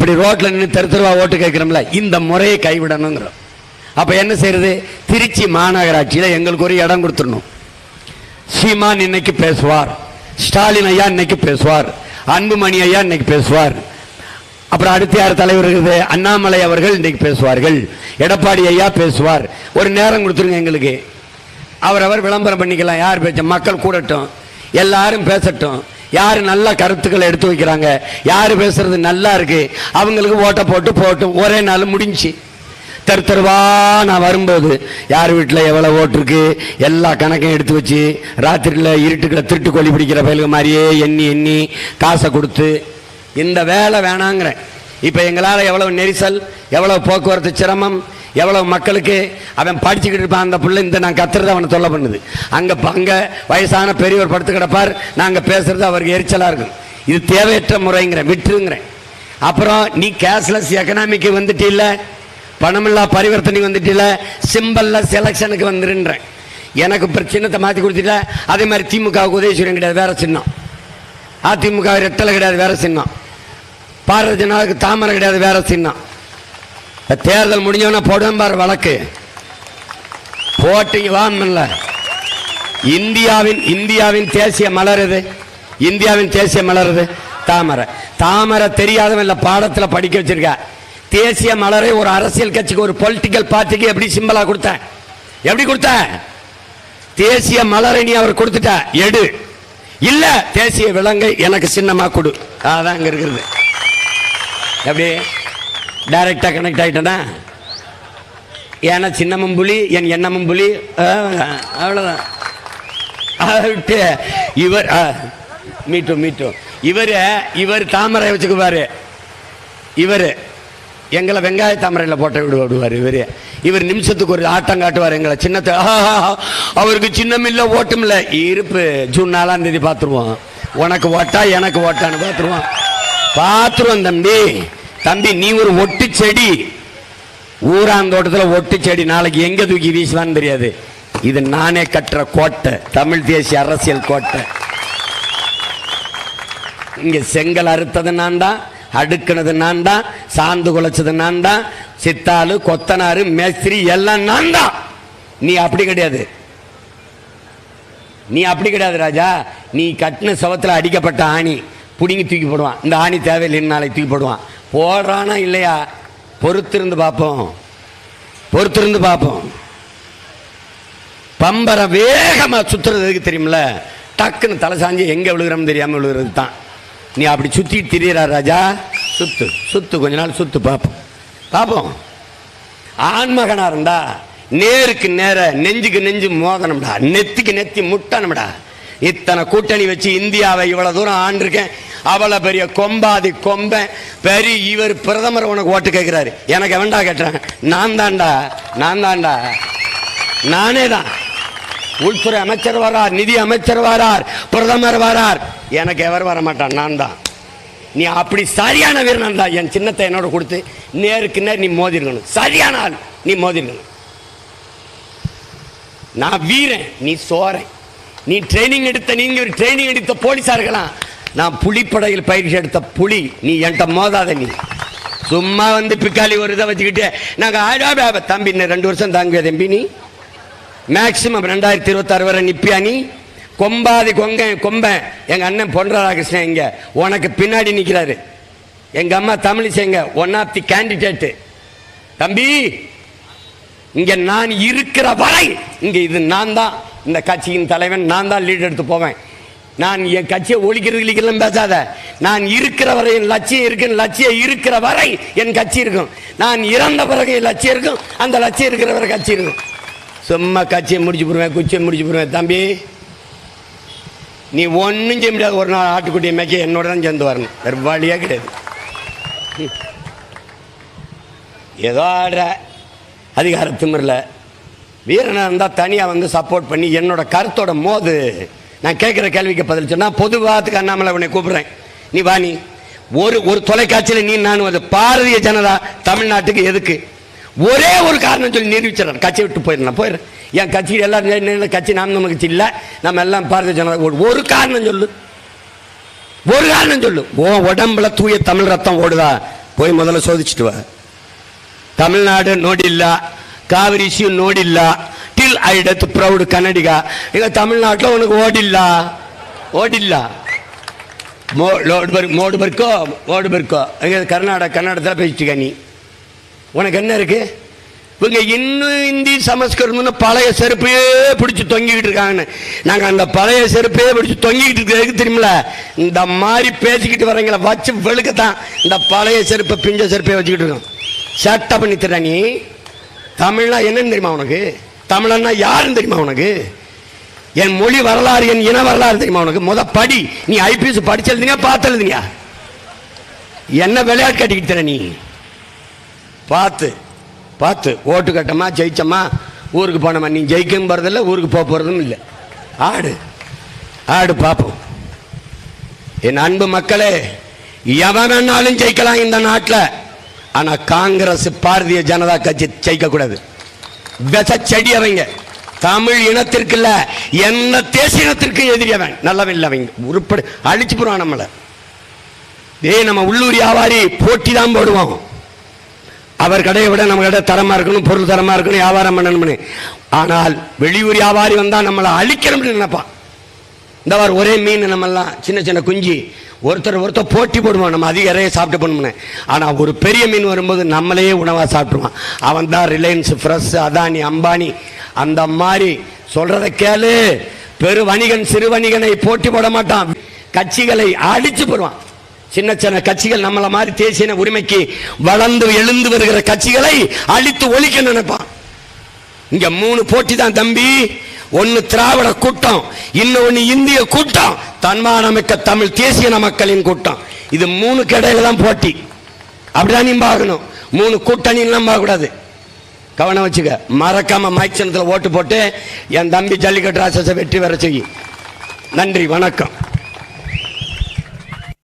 இப்படி ரோட்ல நின்று தெரு தெருவா ஓட்டு கேட்கிறோம்ல இந்த முறையை கைவிடணுங்கிறோம். அப்ப என்ன செய்யறது? திருச்சி மாநகராட்சியில எங்களுக்கு ஒரு இடம் கொடுத்துடணும். சீமான் இன்னைக்கு பேசுவார். ஸ்டாலின் ஐயா இன்னைக்கு பேசுவார். அன்புமணி ஐயா இன்னைக்கு பேசுவார். அப்புறம் அடுத்த யார் தலைவர் இருக்குது? அண்ணாமலை அவர்கள் இன்னைக்கு பேசுவார்கள். எடப்பாடி ஐயா பேசுவார். ஒரு நேரம் கொடுத்துருங்க எங்களுக்கு. அவரவர் விளம்பரம் பண்ணிக்கலாம். யார் பேச மக்கள் கூடட்டும். எல்லாரும் பேசட்டும். யார் நல்ல கருத்துக்களை எடுத்து வைக்கிறாங்க? யார் பேசுறது நல்லா இருக்கு? அவங்களுக்கு ஓட்டை போட்டு போட்டும் ஒரே நாள் முடிஞ்சு. தெரு தெருவா நான் வரும்போது யார் வீட்டில் எவ்வளோ ஓட்டு இருக்கு? எல்லா கணக்கையும் எடுத்து வச்சு ராத்திரியில் இருட்டுக்களை திருட்டு கொல்லி பிடிக்கிற பயலுக மாதிரியே எண்ணி எண்ணி காசை கொடுத்து இந்த வேலை வேணாங்கிறேன். இப்போ எங்களால் எவ்வளோ நெரிசல் எவ்வளோ போக்குவரத்து சிரமம் எவ்வளவு மக்களுக்கு அவன் படிச்சுக்கிட்டு இருப்பான் அந்த பிள்ளை இந்த நான் கத்துறது அவனை தொல்லை பண்ணுது. அங்கே அங்கே வயசான பெரியவர் படுத்து கிடப்பார் நாங்கள் பேசுறது அவருக்கு எரிச்சலாக இருக்கும். இது தேவையற்ற முறைங்கிறேன் விட்டுருங்கிறேன் அப்புறம் நீ கேஷ்லெஸ் எக்கனாமிக்கு வந்துட்டு இல்லை பணமில்லா பரிவர்த்தனை வந்துட்டில சிம்பல்ல செலெக்ஷனுக்கு வந்துருன்றேன் எனக்கு இப்போ சின்னத்தை மாற்றி கொடுத்துட்ட அதே மாதிரி திமுகவுக்கு உதயசூரியன் கிடையாது வேற சின்னம். அதிமுக ரெட்டலை கிடையாது வேற சின்னம். பாரத ஜனாவுக்கு தாமரை கிடையாது வேற சின்னம். தேர்தல் முடிஞ்சவன போடுவேன் பாரு வழக்கு. போட்டீங்க வாமல்ல இந்தியாவின் இந்தியாவின் தேசிய மலர் இது இந்தியாவின் தேசிய மலர் இது தாமரை. தாமரை தெரியாதவன் இல்லை பாடத்தில் படிக்க வச்சிருக்க. தேசிய மலரை ஒரு அரசியல் கட்சிக்கு ஒரு பொலிட்டிக்கல் பார்ட்டிக்கு எப்படி சிம்பிளாக கொடுத்தேன்? எப்படி கொடுத்த தேசிய மலரை நீ அவர் கொடுத்துட்ட எடு. இல்ல தேசிய விலங்கை எனக்கு சின்னமா கொடு. அதான் அங்க இருக்கிறது. எப்படி? டைரக்டா கனெக்ட் ஆயிட்டனா? ஏன்னா சின்னமும் புலி என் எண்ணமும் புலி. ஆ, விட்டு இவர் மீட்டும் மீட்டும் இவர் இவர் தாமரை வச்சுக்குவார். இவர் எங்களை வெங்காய தாமரையில் போட்ட விடு விடுவார் இவர். இவர் நிமிஷத்துக்கு ஒரு ஆட்டம் காட்டுவார் எங்களை. சின்னத்தை ஆஹா, அவருக்கு சின்னம் இல்லை ஓட்டம் இல்லை. இருப்பு ஜூன் நாலாம் தேதி பார்த்துருவோம். உனக்கு ஓட்டா எனக்கு ஓட்டான்னு பார்த்துருவோம். பார்த்துருவோம் தம்பி. தம்பி நீ ஒரு ஒட்டு செடி. ஊராந்தோட்டத்தில் ஒட்டு செடி நாளைக்கு எங்கே தூக்கி வீசுவான்னு தெரியாது. இது நானே கட்டுற கோட்டை தமிழ் தேசிய அரசியல் கோட்டை. இங்கே செங்கல் அறுத்தது நான் தான் அடுக்கினது நான் தான் சாந்து குலைச்சது நான் தான் சித்தாளு கொத்தனாரு மேஸ்திரி எல்லாம் நான் தான் நீ அப்படி கிடையாது. நீ அப்படி கிடையாது ராஜா. நீ கட்டின சவத்தில் அடிக்கப்பட்ட ஆணி. பிடுங்கி தூக்கி போடுவான். இந்த ஆணி தேவையில்லைன்னு நாளைக்கு தூக்கி போடுவான். போடுறானா இல்லையா? பொறுத்திருந்து பார்ப்போம். பொறுத்திருந்து பார்ப்போம். பம்பரை வேகமாக சுற்றுறதுக்கு தெரியுமில்ல? டக்குன்னு தலை சாஞ்சி எங்கே விழுகிறோம்னு தெரியாமல் விழுகிறது தான். நீ அப்படி சுற்றிட்டு திரியறா ராஜா. சுத்து சுத்து கொஞ்ச நாள் சுத்து பார்ப்போம். பார்ப்போம். ஆண்மகனாக இருந்தா நேருக்கு நேர நெஞ்சுக்கு நெஞ்சு மோதனம்டா நெத்திக்கு நெத்தி முட்டணும்டா. இத்தனை கூட்டணி வச்சு இந்தியாவை இவ்வளோ தூரம் ஆண்டிருக்கேன். அவ்வளோ பெரிய கொம்பாதி கொம்பன் பெரிய இவர் பிரதமர் உனக்கு ஓட்டு கேட்கிறாரு எனக்கு எவன்டா கேட்டேன்? நான் தான்டா நான் தான்டா. நானே தான். உள்துறை அமைச்சர் வரார் நிதி அமைச்சர் வரார் பிரதமர் வரார். எனக்கு எவர் வர மாட்டான்? நான் தான். நீ அப்படி சரியான வீரன் தான். என் சின்னத்தை என்னோட கொடுத்து நேருக்கு நேர் நீ மோதிடணும் சரியான ஆள். நீ மோதிடணும் நான் வீரன். நீ சோரன். நீ ட்ரைனிங் எடுத்த நீங்க ஒரு ட்ரைனிங் எடுத்த போலீஸா இருக்கலாம். நான் புலிப்படையில் பயிற்சி எடுத்த புலி நீ என்கிட்ட மோதாத நீ. சும்மா வந்து பிக்காலி ஒரு இதை வச்சுக்கிட்டு நாங்கள் ஆயிரம் பா- தம்பி இன்னும் ரெண்டு வருஷம் தாங்குவே தம்பி நீ. மேக்சிமம் ரெண்டாயிரத்தி இருபத்தாறு வரை நிப்பியா நீ? கொம்பாதி கொங்க கொம்பன் எங்கள் அண்ணன் பொன் ராதாகிருஷ்ணன் இங்கே. உனக்கு பின்னாடி நிற்கிறாரு எங்கள் அம்மா தமிழிசைங்க ஒன் ஆஃப் தி கேண்டிடேட்டு தம்பி இங்க நான் இருக்கிற வரை இங்க இது நான் தான் இந்த கட்சியின் தலைவன் நான் தான் லீட் எடுத்து போவேன். நான் என் கட்சியை ஒழிக்கிறதுக்கெல்லாம் பேசாத. நான் இருக்கிற வரை என் லட்சியம் இருக்கு லட்சியம் இருக்கிற வரை என் கட்சி இருக்கும். நான் இறந்த பிறகு என் லட்சியம் இருக்கும். அந்த லட்சியம் இருக்கிற வரை கட்சி இருக்கும். சும்மா கட்சியை முடிச்சு போடுவேன் குச்சியை முடிச்சு போடுவேன். தம்பி நீ ஒன்றும் செய்ய முடியாது ஒரு நாள் ஆட்டுக்குட்டியை மேய்க்க என்னோட தான் சேர்ந்து வரணும். வேறு கிடையாது. ம். ஏதோ ஆடுற அதிகார திமிரில் வீரனாக இருந்தால் தனியாக வந்து சப்போர்ட் பண்ணி என்னோட கருத்தோட மோது நான் கேட்குற கேள்விக்கு பதில் சொன்னால் பொதுவாகத்துக்கு அண்ணாமலை உன்னை கூப்பிடுறேன். நீ வா நீ. ஒரு ஒரு தொலைக்காட்சியில் நீ நானும் அது பாரதிய ஜனதா தமிழ்நாட்டுக்கு எதுக்கு? ஒரே ஒரு காரணம் சொல்லி நிரூபிச்சிடறேன். கட்சியை விட்டு போயிடலாம் போயிடுறேன். என் கட்சி எல்லாரும் கட்சி? நாம் நம்ம கட்சி இல்லை. நம்ம எல்லாம் பாரதிய ஜனதா. ஒரு காரணம் சொல்லு. ஒரு காரணம் சொல்லு. ஓ உடம்புல தூய தமிழ் ரத்தம் ஓடுதா? போய் முதல்ல சோதிச்சுட்டு வா. தமிழ்நாடு நோடில்லா காவிரி இஷ்யூ நோடில்லா ஐ ಡೆತ್ ಪ್ರೌಡ್ கன்னடிகா ಈಗ தமிழ்நாட்டில் உனக்கு ஓடில்லா? ಓಡಿಲ್ಲ மோ லோடு பர் மோடு பர்க்கோ? ஓடு பர்க்கோ? இங்கே கர்நாடகா கர்நாடகத்தில் பேசிட்டுக்க நீ. உனக்கு என்ன இருக்குது இவங்க இன்னும் இந்தி சமஸ்கிருதம்னு பழைய செருப்பையே பிடிச்சி தொங்கிக்கிட்டு இருக்காங்கன்னு. நாங்கள் அந்த பழைய செருப்பையே பிடிச்சி தொங்கிக்கிட்டு இருக்கிறதுக்கு தெரியுமில இந்த மாதிரி பேசிக்கிட்டு வரவங்களை வச்சு வெளுக்க தான் இந்த பழைய செருப்பை பிஞ்ச செருப்பை வச்சுக்கிட்டு இருக்கோம். சட்டை பண்ணி தர நீ? தமிழ்லாம் என்னன்னு தெரியுமா உனக்கு? தமிழன்னா யாருன்னு தெரியுமா உனக்கு? என் மொழி வரலாறு என் இன வரலாறு தெரியுமா உனக்கு? முத படி. நீ ஐபிஎஸ் படிச்செழுதுங்க பார்த்தெழுதுங்க என்ன விளையாட்டு கட்டிக்கிட்டு தர நீ? பார்த்து பார்த்து. ஓட்டு கட்டமா ஜெயிச்சம்மா ஊருக்கு போனோமா நீ ஜெயிக்கவும் போகிறதில்ல ஊருக்கு போக போகிறதும் இல்லை. ஆடு ஆடு பார்ப்போம் என் அன்பு மக்களே எவன் வேணாலும் ஜெயிக்கலாம் இந்த நாட்டில். ஆனால் காங்கிரஸ் பாரதிய ஜனதா கட்சி ஜெயிக்கக்கூடாது. கூடாது செடி அவங்க தமிழ் இனத்திற்கு இல்ல என்ன தேசிய இனத்திற்கு எதிரி அவன் நல்லவன் இல்லை அவங்க உருப்படி அழிச்சு போடுவான் நம்மளை. ஏய் நம்ம உள்ளூர் வியாபாரி போட்டி தான் போடுவோம். அவர் கடையை விட நம்ம கடை தரமா இருக்கணும் பொருள் தரமா இருக்கணும் வியாபாரம் பண்ணணும்னு. ஆனால் வெளியூர் வியாபாரி வந்தா நம்மளை அழிக்கணும்னு நினைப்பான். இந்த வாரம் ஒரே மீன் நம்மெல்லாம் சின்ன சின்ன குஞ்சு. ஒருத்தர் ஒருத்தர் போட்டி போடுவான். நம்ம அதிக இறைய சாப்பிட்டு பண்ணணும் ஆனால் ஒரு பெரிய மீன் வரும்போது நம்மளையே உணவாக சாப்பிட்ருவான் அவன் தான் ரிலையன்ஸ் ஃப்ரெஷ் அதானி அம்பானி. அந்த மாதிரி சொல்றத கேளு. பெரு வணிகன் சிறு வணிகனை போட்டி போட மாட்டான். கட்சிகளை அடிச்சு போடுவான். சின்ன சின்ன கட்சிகள் நம்மளை மாதிரி தேசிய உரிமைக்கு வளர்ந்து எழுந்து வருகிற கட்சிகளை அழித்து ஒழிக்க நினைப்பான். இங்க மூணு போட்டி தான் தம்பி. ஒன்னு திராவிட கூட்டம் இன்னொன்னு இந்திய கூட்டம் தன்மானமிக்க தமிழ் தேசிய மக்களின் கூட்டம். இது மூணு கடையில தான் போட்டி. அப்படிதான் நீ பார்க்கணும். மூணு கூட்டணி எல்லாம் பார்க்கக்கூடாது. கவனம் வச்சுக்க. மறக்காம மைக் சின்னத்தில் ஓட்டு போட்டு என் தம்பி ஜல்லிக்கட்டு ராசஸை வெற்றி வர செய்யும் நன்றி வணக்கம்.